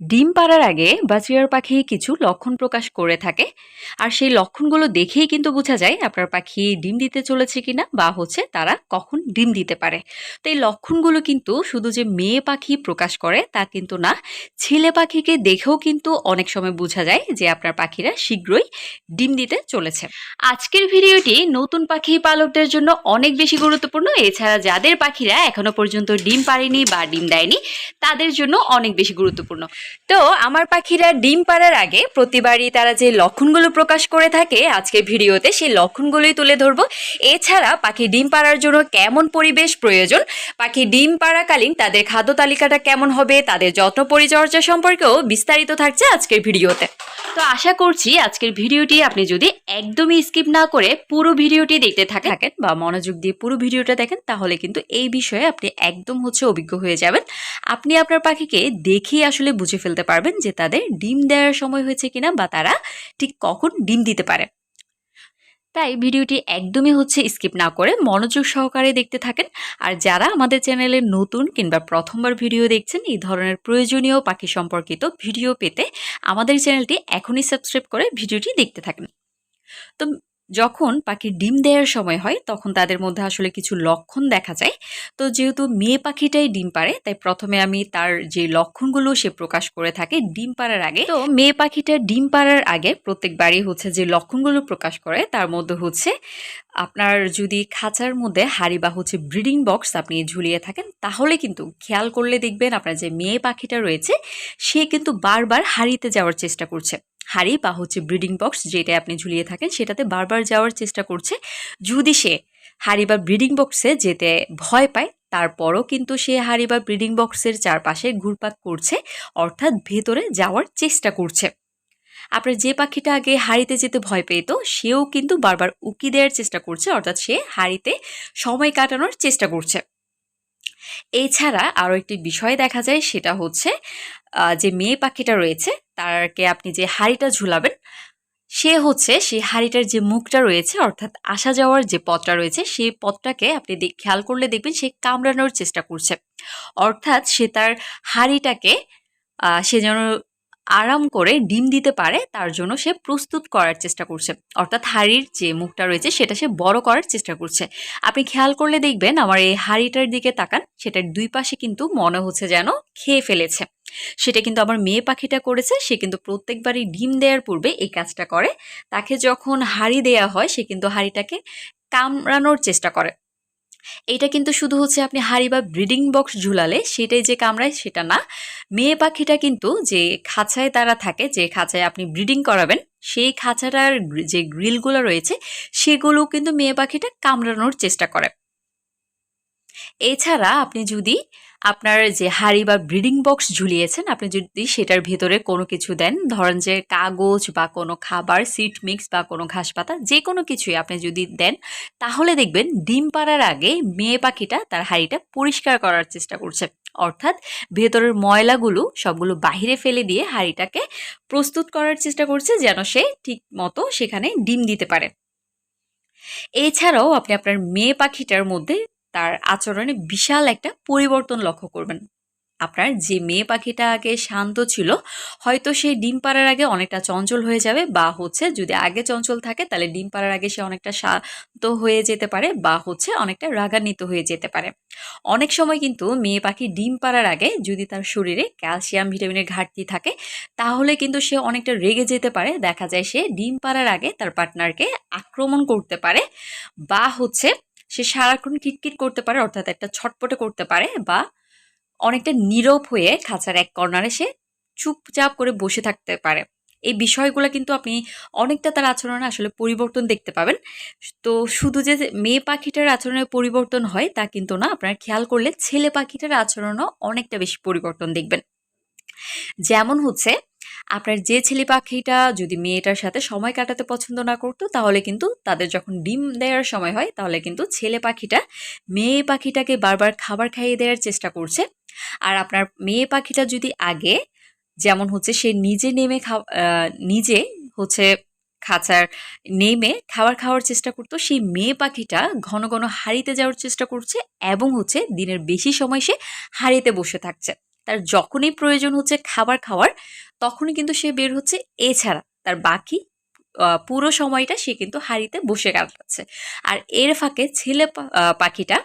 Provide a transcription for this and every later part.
ডিম পাড়ার আগে বাচিয়ার পাখি কিছু লক্ষণ প্রকাশ করে থাকে। আর সেই লক্ষণগুলো দেখেই কিন্তু বোঝা যায় আপনার পাখি ডিম দিতে চলেছে কিনা বা হচ্ছে তারা কখন ডিম দিতে পারে। তো এই লক্ষণগুলো কিন্তু শুধু যে মেয়ে পাখি প্রকাশ করে তা কিন্তু না, ছেলে পাখিকে দেখেও কিন্তু অনেক সময় বোঝা যায় যে আপনার পাখিরা শীঘ্রই ডিম দিতে চলেছে। আজকের ভিডিওটি নতুন পাখি পালকদের জন্য অনেক বেশি গুরুত্বপূর্ণ। এছাড়া যাদের পাখিরা এখনও পর্যন্ত ডিম পারেনি বা ডিম দেয়নি, তাদের জন্য অনেক বেশি গুরুত্বপূর্ণ। তো আমার পাখিরা ডিম পাড়ার আগে প্রতিবারই তারা যে লক্ষণগুলো প্রকাশ করে থাকে, আজকের ভিডিওতে সেই লক্ষণগুলোই তুলে ধরবো। এছাড়া পাখি ডিম পাড়ার জন্য কেমন পরিবেশ প্রয়োজন, পাখি ডিম পাড়াকালীন তাদের খাদ্য তালিকাটা কেমন হবে, তাদের যত্ন পরিচর্যা সম্পর্কেও বিস্তারিত থাকছে আজকের ভিডিওতে। তো আশা করছি আজকের ভিডিওটি আপনি যদি একদমই স্কিপ না করে পুরো ভিডিওটি দেখতে থাকেন বা মনোযোগ দিয়ে পুরো ভিডিওটা দেখেন, তাহলে কিন্তু এই বিষয়ে আপনি একদম হচ্ছে অভিজ্ঞ হয়ে যাবেন। আপনি আপনার পাখিকে দেখেই আসলে বুঝে ফেলতে পারবেন যে তাদের ডিম দেওয়ার সময় হয়েছে কিনা বা তারা ঠিক কখন ডিম দিতে পারে। তাই ভিডিওটি একদমই হচ্ছে স্কিপ না করে মনোযোগ সহকারে দেখতে থাকেন। আর যারা আমাদের চ্যানেলে নতুন কিংবা প্রথমবার ভিডিও দেখছেন, এই ধরনের প্রয়োজনীয় পাখি সম্পর্কিত ভিডিও পেতে আমাদের চ্যানেলটি এখনই সাবস্ক্রাইব করে ভিডিওটি দেখতে থাকেন। তো যখন পাখির ডিম দেওয়ার সময় হয়, তখন তাদের মধ্যে আসলে কিছু লক্ষণ দেখা যায়। তো যেহেতু মেয়ে পাখিটাই ডিম পারে তাই প্রথমে আমি তার যে লক্ষণগুলো সে প্রকাশ করে থাকে ডিম পাড়ার আগে। তো মেয়ে পাখিটা ডিম পাড়ার আগে প্রত্যেকবারই হচ্ছে যে লক্ষণগুলো প্রকাশ করে, তার মধ্যে হচ্ছে আপনার যদি খাঁচার মধ্যে হাড়ি বা হচ্ছে ব্রিডিং বক্স আপনি ঝুলিয়ে থাকেন, তাহলে কিন্তু খেয়াল করলে দেখবেন আপনার যে মেয়ে পাখিটা রয়েছে, সে কিন্তু বারবার হারিতে যাওয়ার চেষ্টা করছে। হাড়ি বা হচ্ছে ব্রিডিং বক্স যেটা আপনি ঝুলিয়ে থাকেন, সেটাতে বারবার যাওয়ার চেষ্টা করছে। যদি সে হাড়ি বা ব্রিডিং বক্সে যেতে ভয় পায়, তারপরও কিন্তু সে হাড়ি বা ব্রিডিং বক্সের চারপাশে ঘুরপাক করছে, অর্থাৎ ভেতরে যাওয়ার চেষ্টা করছে। আপনার যে পাখিটা আগে হাড়িতে যেতে ভয় পেত, সেও কিন্তু বারবার উকি দেওয়ার চেষ্টা করছে, অর্থাৎ সে হাড়িতে সময় কাটানোর চেষ্টা করছে। এছাড়া আরও একটি বিষয় দেখা যায়, সেটা হচ্ছে যে মেয়ে পাখিটা রয়েছে, তারকে আপনি যে হাড়িটা ঝুলাবেন, সে হচ্ছে, সেই হাড়িটার যে মুখটা রয়েছে, অর্থাৎ আসা যাওয়ার যে পথটা রয়েছে, সেই পথটাকে আপনি খেয়াল করলে দেখবেন সে কামড়ানোর চেষ্টা করছে। অর্থাৎ সে তার হাড়িটাকে সে যেন আরাম করে ডিম দিতে পারে, তার জন্য সে প্রস্তুত করার চেষ্টা করছে। অর্থাৎ হাড়ির যে মুখটা রয়েছে, সেটা সে বড় করার চেষ্টা করছে। আপনি খেয়াল করলে দেখবেন, আমার এই হাড়িটার দিকে তাকান, সেটার দুই পাশে কিন্তু মনে হচ্ছে যেন খেয়ে ফেলেছে। সেটা কিন্তু আমার মেয়ে পাখিটা করেছে, সে কিন্তু প্রত্যেকবারই ডিম দেওয়ার পূর্বে এই কাজটা করে। তাকে যখন হাড়ি দেয়া হয়, সে কিন্তু হাড়িটাকে কামড়ানোর চেষ্টা করে। এটা কিন্তু শুধু হচ্ছে আপনি হাড়ি বা ব্রিডিং বক্স ঝুলালে সেটাই যে কামড়ায় সেটা না। মেয়ে পাখিটা কিন্তু যে খাঁচায় তারা থাকে, যে খাঁচায় আপনি ব্রিডিং করাবেন, সেই খাঁচাটার যে গ্রিলগুলো রয়েছে, সেগুলো কিন্তু মেয়ে পাখিটা কামড়ানোর চেষ্টা করে। এছাড়া আপনি যদি আপনার যে হাড়ি বা ব্রিডিং বক্স ঝুলিয়েছেন, আপনি যদি সেটার ভেতরে কোনো কিছু দেন, ধরেন যে কাগজ বা কোনো খাবার, সিট মিক্স বা কোনো ঘাস পাতা যে কোনো কিছুই আপনি যদি দেন, তাহলে দেখবেন ডিম পাড়ার আগে মেয়ে পাখিটা তার হাড়িটা পরিষ্কার করার চেষ্টা করছে। অর্থাৎ ভেতরের ময়লাগুলো সবগুলো বাহিরে ফেলে দিয়ে হাঁড়িটাকে প্রস্তুত করার চেষ্টা করছে যেন সে ঠিক মতো সেখানে ডিম দিতে পারে। এছাড়াও আপনি আপনার মেয়ে পাখিটার মধ্যে তার আচরণে বিশাল একটা পরিবর্তন লক্ষ্য করবেন। আপনার যে মেয়ে পাখিটা আগে শান্ত ছিল, হয়তো সে ডিম পাড়ার আগে অনেকটা চঞ্চল হয়ে যাবে বা হচ্ছে যদি আগে চঞ্চল থাকে তাহলে ডিম পাড়ার আগে সে অনেকটা শান্ত হয়ে যেতে পারে বা হচ্ছে অনেকটা রাগান্বিত হয়ে যেতে পারে। অনেক সময় কিন্তু মেয়ে পাখি ডিম পাড়ার আগে যদি তার শরীরে ক্যালসিয়াম, ভিটামিনের ঘাটতি থাকে, তাহলে কিন্তু সে অনেকটা রেগে যেতে পারে। দেখা যায় সে ডিম পাড়ার আগে তার পার্টনারকে আক্রমণ করতে পারে বা হচ্ছে সে সারাক্ষণ কিটকিট করতে পারে, অর্থাৎ একটা ছটপটে করতে পারে বা অনেকটা নীরব হয়ে খাঁচার এক কর্নারে সে চুপচাপ করে বসে থাকতে পারে। এই বিষয়গুলো কিন্তু আপনি অনেকটা তার আচরণে আসলে পরিবর্তন দেখতে পাবেন। তো শুধু যে মেয়ে পাখিটার আচরণের পরিবর্তন হয়, তা কিন্তু না। আপনারা খেয়াল করলে ছেলে পাখিটার আচরণও অনেকটা বেশি পরিবর্তন দেখবেন। যেমন হচ্ছে আপনার যে ছেলে পাখিটা যদি মেয়েটার সাথে সময় কাটাতে পছন্দ না করতো, তাহলে কিন্তু তাদের যখন ডিম দেওয়ার সময় হয়, তাহলে কিন্তু ছেলে পাখিটা মেয়ে পাখিটাকে বারবার খাবার খাইয়ে দেওয়ার চেষ্টা করছে। আর আপনার মেয়ে পাখিটা যদি আগে যেমন হচ্ছে সে নিজে নেমে খাওয়া নিজে হচ্ছে খাঁচার নেমে খাবার খাওয়ার চেষ্টা করতো, সেই মেয়ে পাখিটা ঘন ঘন হারিতে যাওয়ার চেষ্টা করছে এবং হচ্ছে দিনের বেশি সময় সে হারিতে বসে থাকছে। তার যখনই প্রয়োজন হচ্ছে খাবার খাওয়ার, তখনই কিন্তু সে বের হচ্ছে এছাড়া তার বাকি পুরো সময়টা সে কিন্তু হাঁড়িতে বসে কাটাচ্ছে। আর এর ফাঁকে ছেলে পাখিটা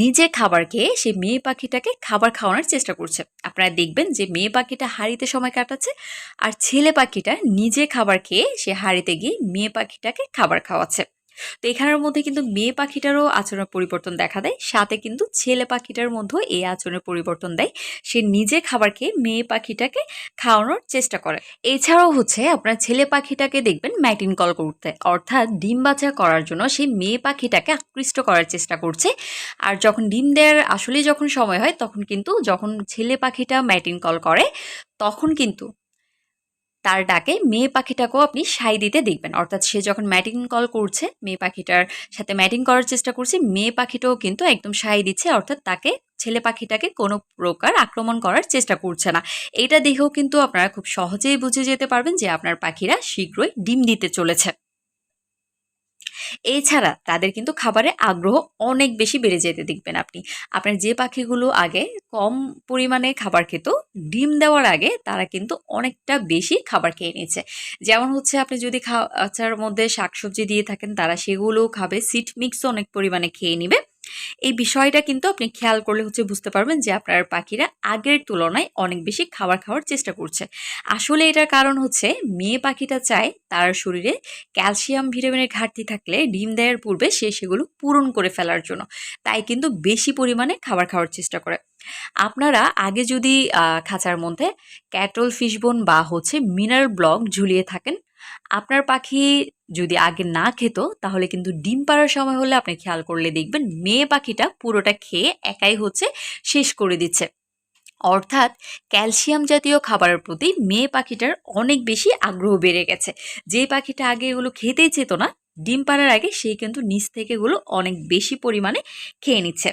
নিজে খাবার খেয়ে সে মেয়ে পাখিটাকে খাবার খাওয়ানোর চেষ্টা করছে। আপনারা দেখবেন যে মেয়ে পাখিটা হাঁড়িতে সময় কাটাচ্ছে আর ছেলে পাখিটা নিজে খাবার খেয়ে সে হাঁড়িতে গিয়ে মেয়ে পাখিটাকে খাবার খাওয়াচ্ছে। তো এখানের মধ্যে কিন্তু মেয়ে পাখিটারও আচরণের পরিবর্তন দেখা দেয়, সাথে কিন্তু ছেলে পাখিটার মধ্যেও এই আচরণের পরিবর্তন দেয়। সে নিজে খাবার খেয়ে মেয়ে পাখিটাকে খাওয়ানোর চেষ্টা করে। এছাড়াও হচ্ছে আপনার ছেলে পাখিটাকে দেখবেন ম্যাটিন কল করতে, অর্থাৎ ডিম বাছা করার জন্য সেই মেয়ে পাখিটাকে আকৃষ্ট করার চেষ্টা করছে। আর যখন ডিম দেওয়ার আসলে যখন সময় হয়, তখন কিন্তু যখন ছেলে পাখিটা ম্যাটিন কল করে, তখন কিন্তু তার ডাকে মেয়ে পাখিটাকেও আপনি সাই দিতে দেখবেন। অর্থাৎ সে যখন ম্যাটিং কল করছে, মেয়ে পাখিটার সাথে ম্যাটিং করার চেষ্টা করছে, মেয়ে পাখিটাও কিন্তু একদম সাই দিচ্ছে। অর্থাৎ তাকে, ছেলে পাখিটাকে কোনো প্রকার আক্রমণ করার চেষ্টা করছে না। এটা দেখেও কিন্তু আপনারা খুব সহজেই বুঝে যেতে পারবেন যে আপনার পাখিরা শীঘ্রই ডিম দিতে চলেছে। এছাড়া তাদের কিন্তু খাবারে আগ্রহ অনেক বেশি বেড়ে যেতে দেখবেন আপনি। আপনার যে পাখিগুলো আগে কম পরিমাণে খাবার খেত, ডিম দেওয়ার আগে তারা কিন্তু অনেকটা বেশি খাবার খেয়ে নিচ্ছে যেমন হচ্ছে আপনি যদি খাওয়ার মধ্যে শাকসবজি দিয়ে থাকেন, তারা সেগুলোও খাবে সিট মিক্সও অনেক পরিমাণে খেয়ে নিবে। এই বিষয়টা কিন্তু আপনি খেয়াল করলে হচ্ছে বুঝতে পারবেন যে আপনার পাখিরা আগের তুলনায় অনেক বেশি খাবার খাওয়ার চেষ্টা করছে। আসলে এটার কারণ হচ্ছে মেয়ে পাখিটা চায় তার শরীরে ক্যালসিয়াম, ভিটামিনের ঘাটতি থাকলে ডিম দেওয়ার পূর্বে সে সেগুলো পূরণ করে ফেলার জন্য। তাই কিন্তু বেশি পরিমাণে খাবার খাওয়ার চেষ্টা করে। আপনারা আগে যদি খাঁচার মধ্যে ক্যাটল, ফিশবোন বা হচ্ছে মিনারেল ব্লক ঝুলিয়ে থাকেন আপনার পাখি যদি আগে না খেত, তাহলে কিন্তু ডিম পাড়ার সময় হলে আপনি খেয়াল করলে দেখবেন মেয়ে পাখিটা পুরোটা খেয়ে একাই হচ্ছে শেষ করে দিচ্ছে। অর্থাৎ ক্যালসিয়াম জাতীয় খাবারের প্রতি মেয়ে পাখিটার অনেক বেশি আগ্রহ বেড়ে গেছে। যে পাখিটা আগে এগুলো খেতেই চেত না, ডিম পাড়ার আগে সে কিন্তু নিচ থেকে এগুলো অনেক বেশি পরিমাণে খেয়ে নিচ্ছে।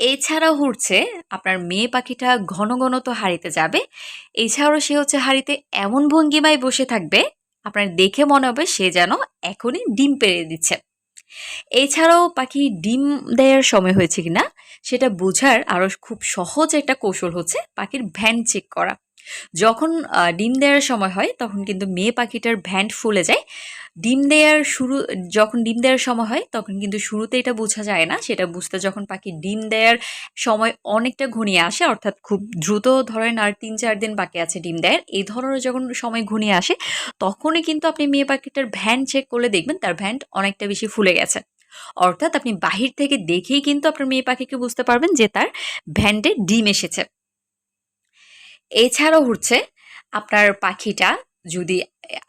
এছাড়াও হচ্ছে আপনার মেয়ে পাখিটা ঘন ঘন তো হারিতে যাবে। এছাড়াও সে হচ্ছে হারিতে এমন ভঙ্গিমায় বসে থাকবে, আপনার দেখে মনে হবে সে যেন এখনই ডিম পেরে দিচ্ছে। এছাড়াও পাখি ডিম দেওয়ার সময় হয়েছে কিনা, সেটা বোঝার আরও খুব সহজ একটা কৌশল হচ্ছে পাখির ভ্যান চেক করা। যখন ডিম দেওয়ার সময় হয়, তখন কিন্তু মেয়ে পাখিটার ভ্যান্ড ফুলে যায়। ডিম দেওয়ার শুরু, যখন ডিম দেওয়ার সময় হয়, তখন কিন্তু শুরুতে এটা বোঝা যায় না। সেটা বুঝতে যখন পাখি ডিম দেওয়ার সময় অনেকটা ঘনিয়ে আসে, অর্থাৎ খুব দ্রুত ধরেন আর তিন, চার দিন বাকি আছে ডিম দেওয়ার এই ধরনের যখন সময় ঘনিয়ে আসে, তখনই কিন্তু আপনি মেয়ে পাখিটার ভ্যান চেক করলে দেখবেন তার ভ্যান্ড অনেকটা বেশি ফুলে গেছে। অর্থাৎ আপনি বাহির থেকে দেখেই কিন্তু আপনার মেয়ে পাখিকে বুঝতে পারবেন যে তার ভ্যান্ডে ডিম এসেছে। এছাড়াও হচ্ছে আপনার পাখিটা যদি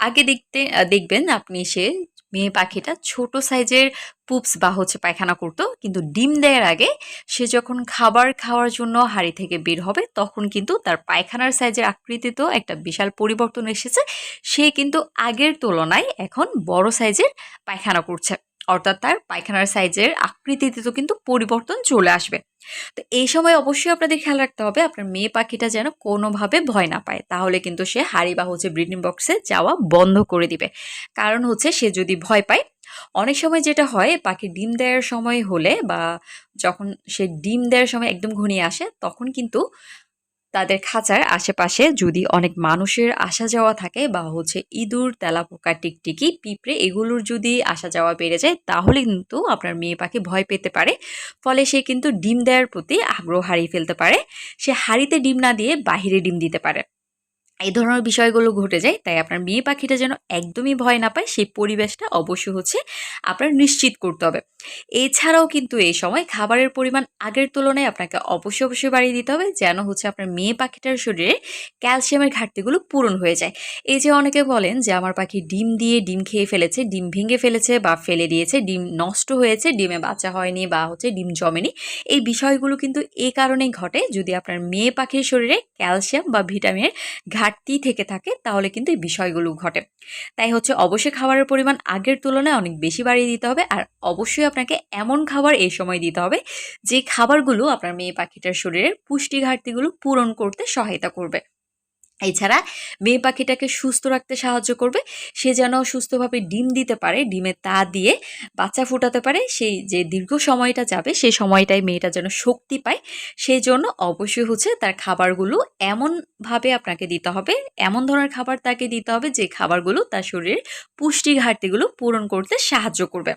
আগে দেখতে, দেখবেন আপনি সে মেয়ে পাখিটা ছোট সাইজের পুপস বা হচ্ছে পায়খানা করতো, কিন্তু ডিম দেওয়ার আগে সে যখন খাবার খাওয়ার জন্য হাড়ি থেকে বের হবে, তখন কিন্তু তার পায়খানার সাইজের আকৃতিতেও একটা বিশাল পরিবর্তন এসেছে। সে কিন্তু আগের তুলনায় এখন বড় সাইজের পায়খানা করছে। অর্থাৎ তার পায়খানার সাইজের আকৃতিতে তো কিন্তু পরিবর্তন চলে আসবে। তো এই সময় অবশ্যই আপনাদের খেয়াল রাখতে হবে, আপনার মেয়ে পাখিটা যেন কোনোভাবে ভয় না পায়। তাহলে কিন্তু সে হাড়ি বা হচ্ছে ব্রিডিং বক্সে যাওয়া বন্ধ করে দিবে। কারণ হচ্ছে সে যদি ভয় পায়, অনেক সময় যেটা হয়, পাখি ডিম দেওয়ার সময় হলে বা যখন সে ডিম দেওয়ার সময় একদম ঘনিয়ে আসে, তখন কিন্তু তাদের খাঁচার আশেপাশে যদি অনেক মানুষের আসা যাওয়া থাকে বা হচ্ছে ইঁদুর, তেলাপোকা, টিকটিকি, পিঁপড়ে এগুলোর যদি আসা যাওয়া বেড়ে যায়, তাহলে কিন্তু আপনার মেয়ে পাখি ভয় পেতে পারে। ফলে সে কিন্তু ডিম দেওয়ার প্রতি আগ্রহ হারিয়ে ফেলতে পারে। সে হাড়িতে ডিম না দিয়ে বাহিরে ডিম দিতে পারে। এই ধরনের বিষয়গুলো ঘটে যায়, তাই আপনার মেয়ে পাখিটা যেন একদমই ভয় না পায়, সেই পরিবেশটা অবশ্যই হচ্ছে আপনার নিশ্চিত করতে হবে। এছাড়াও কিন্তু এই সময় খাবারের পরিমাণ আগের তুলনায় আপনাকে অবশ্যই অবশ্যই বাড়িয়ে দিতে হবে, যেন হচ্ছে আপনার মেয়ে পাখিটার শরীরে ক্যালসিয়ামের ঘাটতিগুলো পূরণ হয়ে যায়। এই যে অনেকে বলেন যে, আমার পাখি ডিম দিয়ে ডিম খেয়ে ফেলেছে, ডিম ভেঙে ফেলেছে বা ফেলে দিয়েছে, ডিম নষ্ট হয়েছে, ডিমে বাচ্চা হয়নি বা হচ্ছে ডিম জমেনি। এই বিষয়গুলো কিন্তু এই কারণেই ঘটে, যদি আপনার মেয়ে পাখির শরীরে ক্যালসিয়াম বা ভিটামিনের ঘাটতি থেকে থাকে, তাহলে কিন্তু এই বিষয়গুলো ঘটে। তাই হচ্ছে অবশ্যই খাবারের পরিমাণ আগের তুলনায় অনেক বেশি বাড়িয়ে দিতে হবে, আর অবশ্যই আপনাকে এমন খাবার এই সময় দিতে হবে, যে খাবারগুলো আপনার মেয়ে পাখিটার শরীরের পুষ্টি ঘাটতিগুলো পূরণ করতে সহায়তা করবে। এছাড়া মেয়ে পাখিটাকে সুস্থ রাখতে সাহায্য করবে। সে যেন সুস্থভাবে ডিম দিতে পারে ডিমে তা দিয়ে বাচ্চা ফোটাতে পারে। সেই যে দীর্ঘ সময়টা যাবে, সেই সময়টায় মেয়েটা যেন শক্তি পায়। সেই জন্য অবশ্যই হচ্ছে তার খাবারগুলো এমনভাবে আপনাকে দিতে হবে, এমন ধরনের খাবার তাকে দিতে হবে যে খাবারগুলো তার শরীরের পুষ্টি ঘাটতিগুলো পূরণ করতে সাহায্য করবে।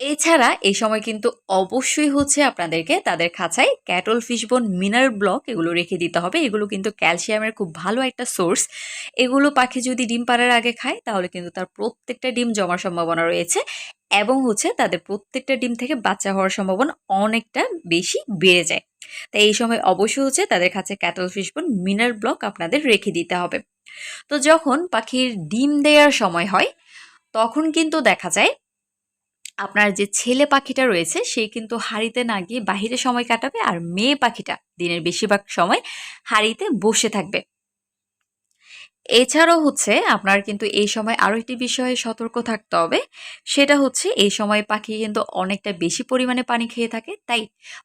এছাড়া এই সময় কিন্তু অবশ্যই হচ্ছে আপনাদেরকে তাদের খাঁচায় ক্যাটল ফিশবোন মিনার ব্লক এগুলো রেখে দিতে হবে। এগুলো কিন্তু ক্যালসিয়ামের খুব ভালো একটা সোর্স। এগুলো পাখি যদি ডিম পাড়ার আগে খায়, তাহলে কিন্তু তার প্রত্যেকটা ডিম জমার সম্ভাবনা রয়েছে এবং হচ্ছে তাদের প্রত্যেকটা ডিম থেকে বাচ্চা হওয়ার সম্ভাবনা অনেকটা বেশি বেড়ে যায়। তাই এই সময় অবশ্যই হচ্ছে তাদের কাছে ক্যাটল ফিশবোন মিনার ব্লক আপনাদের রেখে দিতে হবে। তো যখন পাখির ডিম দেওয়ার সময় হয়, তখন কিন্তু দেখা যায় আপনার যে ছেলে পাখিটা রয়েছে, সে কিন্তু হাড়িতে না গিয়ে বাহিরে সময় কাটাবে আর মেয়ে পাখিটা দিনের বেশিরভাগ সময় হাড়িতে বসে থাকবে। এছাড়াও হচ্ছে আপনার কিন্তু এই সময় আরও একটি বিষয়ে সতর্ক থাকতে হবে, সেটা হচ্ছে এই সময় পাখি কিন্তু অনেকটা বেশি পরিমাণে পানি খেয়ে থাকে, তাই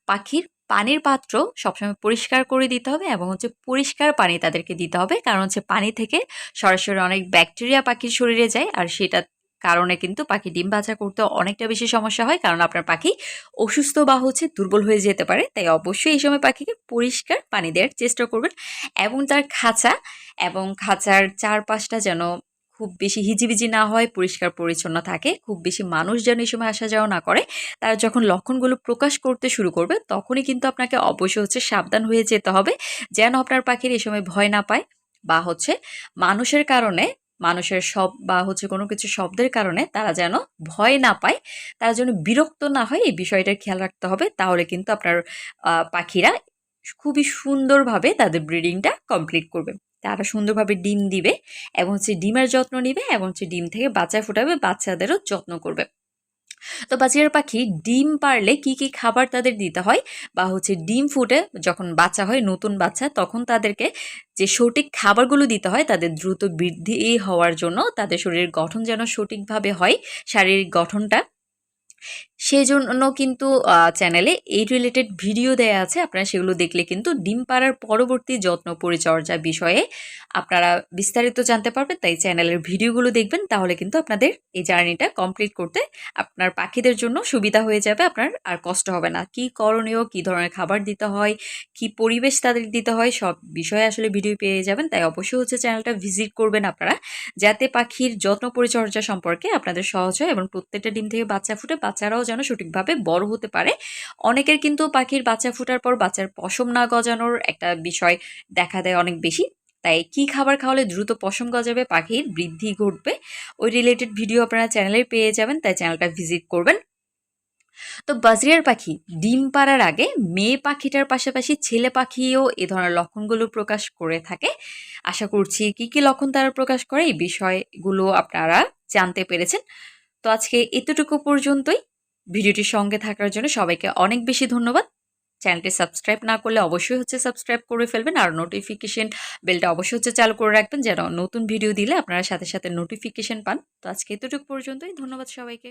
পাখির পানির পাত্র সবসময় পরিষ্কার করে দিতে হবে এবং হচ্ছে পরিষ্কার পানি তাদেরকে দিতে হবে, কারণ হচ্ছে পানি থেকে সরাসরি অনেক ব্যাকটেরিয়া পাখির শরীরে যায় আর সেটা কারণে কিন্তু পাখি ডিম বাচ্চা করতে অনেকটা বেশি সমস্যা হয়। কারণ আপনার পাখি অসুস্থ বা হচ্ছে দুর্বল হয়ে যেতে পারে। তাই অবশ্যই এই সময় পাখিকে পরিষ্কার পানি দেওয়ার চেষ্টা করবেন এবং তার খাঁচা এবং খাঁচার চারপাশটা যেন খুব বেশি হিজিবিজি না হয়, পরিষ্কার পরিচ্ছন্ন থাকে। খুব বেশি মানুষ যেন এই সময় আসা যাওয়া না করে। তারা যখন লক্ষণগুলো প্রকাশ করতে শুরু করবে, তখনই কিন্তু আপনাকে অবশ্যই হচ্ছে সাবধান হয়ে যেতে হবে। যেন আপনার পাখির এই সময় ভয় না পায় বা হচ্ছে মানুষের কারণে মানুষের সব বা হচ্ছে কোনো কিছু শব্দের কারণে তারা যেন ভয় না পায়, তারা যেন বিরক্ত না হয়, এই বিষয়টার খেয়াল রাখতে হবে। তাহলে কিন্তু আপনার পাখিরা খুবই সুন্দরভাবে তাদের ব্রিডিংটা কমপ্লিট করবে। তারা সুন্দরভাবে ডিম দিবে এবং হচ্ছে ডিমের যত্ন নিবে এবং হচ্ছে ডিম থেকে বাচ্চা ফুটাবে, বাচ্চাদেরও যত্ন করবে। তো বাজিয়ার পাখি ডিম পারলে কি কি খাবার তাদের দিতে হয়? বা হচ্ছে ডিম ফুটে যখন বাচ্চা হয়, নতুন বাচ্চা, তখন তাদেরকে যে সঠিক খাবারগুলো দিতে হয় তাদের দ্রুত বৃদ্ধি হওয়ার জন্য তাদের শরীরের গঠন যেন সঠিকভাবে হয়, শারীরিক গঠনটা সেই জন্য কিন্তু চ্যানেলে এই রিলেটেড ভিডিও দেয়া আছে। আপনারা সেগুলো দেখলে কিন্তু ডিম পাড়ার পরবর্তী যত্ন পরিচর্যা বিষয়ে আপনারা বিস্তারিত জানতে পারবেন। তাই চ্যানেলের ভিডিওগুলো দেখবেন, তাহলে কিন্তু আপনাদের এই জার্নিটা কমপ্লিট করতে আপনার পাখিদের জন্য সুবিধা হয়ে যাবে, আপনার আর কষ্ট হবে না। কি করণীয়, কি ধরনের খাবার দিতে হয়, কি পরিবেশ তাদের দিতে হয়, সব বিষয়ে আসলে ভিডিও পেয়ে যাবেন। তাই অবশ্যই হচ্ছে চ্যানেলটা ভিজিট করবেন আপনারা, যাতে পাখির যত্ন পরিচর্যা সম্পর্কে আপনাদের সহজ হয় এবং প্রত্যেকটা ডিম থেকে বাচ্চা ফুটে বাচ্চারাও যেন সঠিকভাবে বড় হতে পারে। অনেকের কিন্তু পাখির বাচ্চা ফুটার পর বাচ্চার পশম না গজানোর একটা বিষয় দেখা দেয় অনেক বেশি। তাই কি খাবার খাওয়ালে দ্রুত পশম গজাবে পাখির বৃদ্ধি ঘটবে? ওই রিলেটেড ভিডিও আপনারা চ্যানেলে পেয়ে যাবেন, তাই চ্যানেলটা ভিজিট করবেন। তো বাজরিয়ার পাখি ডিম পাড়ার আগে মেয়ে পাখিটার পাশাপাশি ছেলে পাখিও এ ধরনের লক্ষণগুলো প্রকাশ করে থাকে। আশা করছি কি কি লক্ষণ তারা প্রকাশ করে, এই বিষয়গুলো আপনারা জানতে পেরেছেন। তো আজকে এতটুকু পর্যন্তই। ভিডিওটির সঙ্গে থাকার জন্য সবাইকে অনেক বেশি ধন্যবাদ। চ্যানেলটি সাবস্ক্রাইব না করলে অবশ্যই হচ্ছে সাবস্ক্রাইব করে ফেলবেন আর নোটিফিকেশন বেলটা অবশ্যই হচ্ছে চালু করে রাখবেন যেন নতুন ভিডিও দিলে আপনারা সাথে সাথে নোটিফিকেশন পান। তো আজকে এতটুকু পর্যন্তই। ধন্যবাদ সবাইকে।